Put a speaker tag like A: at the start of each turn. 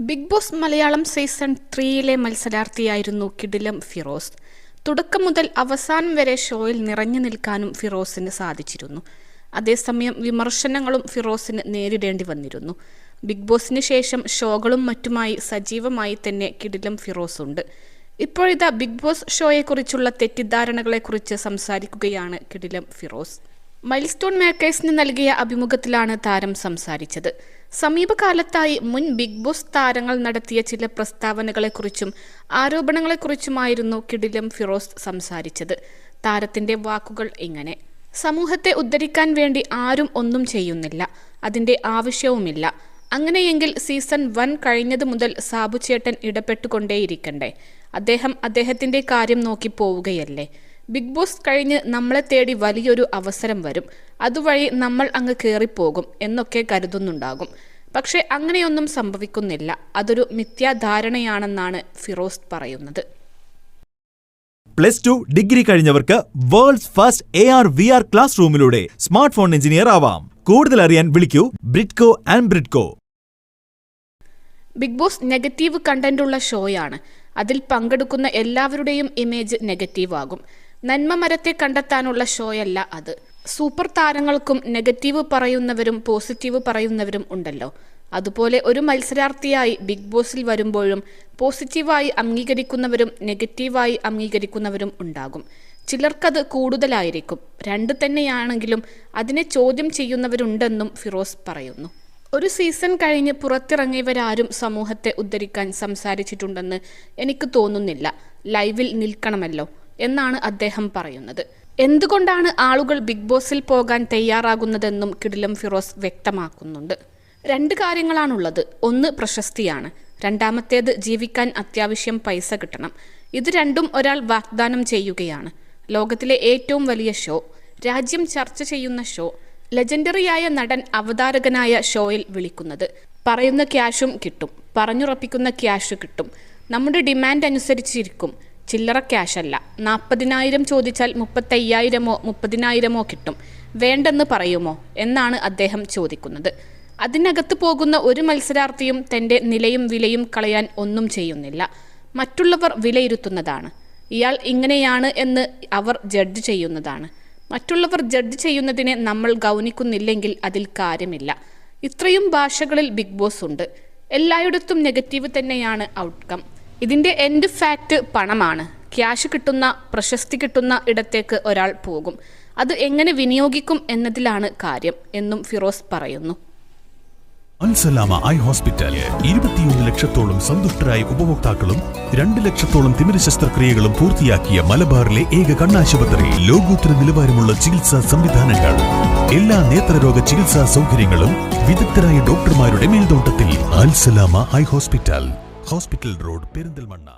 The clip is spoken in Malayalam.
A: ബിഗ് ബോസ് മലയാളം സീസൺ ത്രീയിലെ മത്സരാർത്ഥിയായിരുന്നു കിഡിലം ഫിറോസ്. തുടക്കം മുതൽ അവസാനം വരെ ഷോയിൽ നിറഞ്ഞു നിൽക്കാനും ഫിറോസിന് സാധിച്ചിരുന്നു. അതേസമയം വിമർശനങ്ങളും ഫിറോസിന് നേരിടേണ്ടി വന്നിരുന്നു. ബിഗ് ബോസിന് ശേഷം ഷോകളും മറ്റുമായി സജീവമായി തന്നെ കിടിലം ഫിറോസ് ഉണ്ട്. ഇപ്പോഴിതാ ബിഗ് ബോസ് ഷോയെക്കുറിച്ചുള്ള തെറ്റിദ്ധാരണകളെക്കുറിച്ച് സംസാരിക്കുകയാണ് കിഡിലം ഫിറോസ്. മൈൽസ്റ്റോൺ മേക്കേഴ്സിന് നൽകിയ അഭിമുഖത്തിലാണ് താരം സംസാരിച്ചത്. സമീപകാലത്തായി മുൻ ബിഗ് ബോസ് താരങ്ങൾ നടത്തിയ ചില പ്രസ്താവനകളെക്കുറിച്ചും ആരോപണങ്ങളെക്കുറിച്ചുമായിരുന്നു കിഡിലം ഫിറോസ് സംസാരിച്ചത്. താരത്തിന്റെ വാക്കുകൾ ഇങ്ങനെ. സമൂഹത്തെ ഉദ്ധരിക്കാൻ വേണ്ടി ആരും ഒന്നും ചെയ്യുന്നില്ല. അതിന്റെ ആവശ്യവുമില്ല. അങ്ങനെയെങ്കിൽ സീസൺ വൺ കഴിഞ്ഞതു മുതൽ സാബുചേട്ടൻ ഇടപെട്ടുകൊണ്ടേയിരിക്കണ്ടേ. അദ്ദേഹം അദ്ദേഹത്തിന്റെ കാര്യം നോക്കി പോവുകയല്ലേ. ബിഗ് ബോസ് കഴിഞ്ഞ് നമ്മളെ തേടി വലിയൊരു അവസരം വരും. അതുവഴി നമ്മൾ അങ്ങ് കയറിപ്പോകും എന്നൊക്കെ കരുതുന്നുണ്ടാകും. പക്ഷേ അങ്ങനെയൊന്നും സംഭവിക്കുന്നില്ല. അതൊരു മിഥ്യാധാരണയാണെന്നാണ് ഫിറോസ് പറയുന്നത്.
B: Plus two degree കഴിഞ്ഞവർക്ക് world's first A R V R class റൂമിലൂടെ smart phone engineer ആവാം. കൂടുതൽ അറിയാൻ വിളിക്കൂ Bridco and Bridco.
A: Big boss negative content ഉള്ള ഷോയാണ്. അതിൽ പങ്കെടുക്കുന്ന എല്ലാവരുടെയും ഇമേജ് നെഗറ്റീവ് ആകും നന്മ മരത്തെ കണ്ടെത്താനുള്ള ഷോയല്ല അത്. സൂപ്പർ താരങ്ങൾക്കും നെഗറ്റീവ് പറയുന്നവരും പോസിറ്റീവ് പറയുന്നവരും ഉണ്ടല്ലോ. അതുപോലെ ഒരു മത്സരാർത്ഥിയായി ബിഗ് ബോസിൽ വരുമ്പോഴും പോസിറ്റീവായി അംഗീകരിക്കുന്നവരും നെഗറ്റീവായി അംഗീകരിക്കുന്നവരും ഉണ്ടാകും. ചിലർക്കത് കൂടുതലായിരിക്കും. രണ്ട് തന്നെയാണെങ്കിലും അതിനെ ചോദ്യം ചെയ്യുന്നവരുണ്ടെന്നും ഫിറോസ് പറയുന്നു. ഒരു സീസൺ കഴിഞ്ഞ് പുറത്തിറങ്ങിയവരാരും സമൂഹത്തെ ഉദ്ധരിക്കാൻ സംസാരിച്ചിട്ടുണ്ടെന്ന് എനിക്ക് തോന്നുന്നില്ല. ലൈവിൽ നിൽക്കണമല്ലോ. എന്നാണ് അദ്ദേഹം പറയുന്നത്. എന്തുകൊണ്ടാണ് ആളുകൾ ബിഗ് ബോസിൽ പോകാൻ തയ്യാറാകുന്നതെന്നും കിടിലം ഫിറോസ് വ്യക്തമാക്കുന്നുണ്ട്. രണ്ട് കാര്യങ്ങളാണുള്ളത്. ഒന്ന് പ്രശസ്തിയാണ്. രണ്ടാമത്തേത് ജീവിക്കാൻ അത്യാവശ്യം പൈസ കിട്ടണം. ഇത് രണ്ടും ഒരാൾ വാഗ്ദാനം ചെയ്യുകയാണ്. ലോകത്തിലെ ഏറ്റവും വലിയ ഷോ. രാജ്യം ചർച്ച ചെയ്യുന്ന ഷോ. ലെജൻഡറിയായ നടൻ അവതാരകനായ ഷോയിൽ വിളിക്കുന്നത്. പറയുന്ന ക്യാഷും കിട്ടും. പറഞ്ഞുറപ്പിക്കുന്ന ക്യാഷ് കിട്ടും. നമ്മുടെ ഡിമാൻഡ് അനുസരിച്ചിരിക്കും. ചില്ലറ ക്യാഷല്ല നാൽപ്പതിനായിരം ചോദിച്ചാൽ മുപ്പത്തയ്യായിരമോ മുപ്പതിനായിരമോ കിട്ടും. വേണ്ടെന്ന് പറയുമോ? എന്നാണ് അദ്ദേഹം ചോദിക്കുന്നത്. അതിനകത്ത് പോകുന്ന ഒരു മത്സരാർത്ഥിയും തന്റെ നിലയും വിലയും കളയാൻ ഒന്നും ചെയ്യുന്നില്ല. മറ്റുള്ളവർ വിലയിരുത്തുന്നതാണ്. ഇയാൾ ഇങ്ങനെയാണ് എന്ന് അവർ ജഡ്ജ് ചെയ്യുന്നതാണ്. മറ്റുള്ളവർ ജഡ്ജ് ചെയ്യുന്നതിനെ നമ്മൾ ഗൗനിക്കുന്നില്ലെങ്കിൽ അതിൽ കാര്യമില്ല. ഇത്രയും ഭാഷകളിൽ ബിഗ് ബോസ് ഉണ്ട്. എല്ലായിടത്തും നെഗറ്റീവ് തന്നെയാണ് ഔട്ട്കം ഇതിന്റെ എൻഡ് ഫാക്റ്റ് പണമാണ്. ക്യാഷ് കിട്ടുന്ന പ്രശസ്തി കിട്ടുന്ന ഇടത്തേക്ക് ഒരാൾ പോകും. അത് എങ്ങനെ വിനിയോഗിക്കും എന്നതിലാണ് കാര്യം എന്നും ഫിറോസ് പറയുന്നു.
C: അൽസലാമ ഐ ഹോസ്പിറ്റൽ ഇരുപത്തിയൊന്ന് ലക്ഷത്തോളം സന്തുഷ്ടരായ ഉപഭോക്താക്കളും രണ്ട് ലക്ഷത്തോളം തിമിര ശസ്ത്രക്രിയകളും പൂർത്തിയാക്കിയ മലബാറിലെ ഏക കണ്ണാശുപത്രി. ലോകോത്തര നിലവാരമുള്ള ചികിത്സാ സംവിധാനങ്ങൾ. എല്ലാ നേത്രരോഗ ചികിത്സാ സൗകര്യങ്ങളും വിദഗ്ധരായ ഡോക്ടർമാരുടെ മേൽനോട്ടത്തിൽ. Alsalama eye hospital. Hospital road Perinthalmanna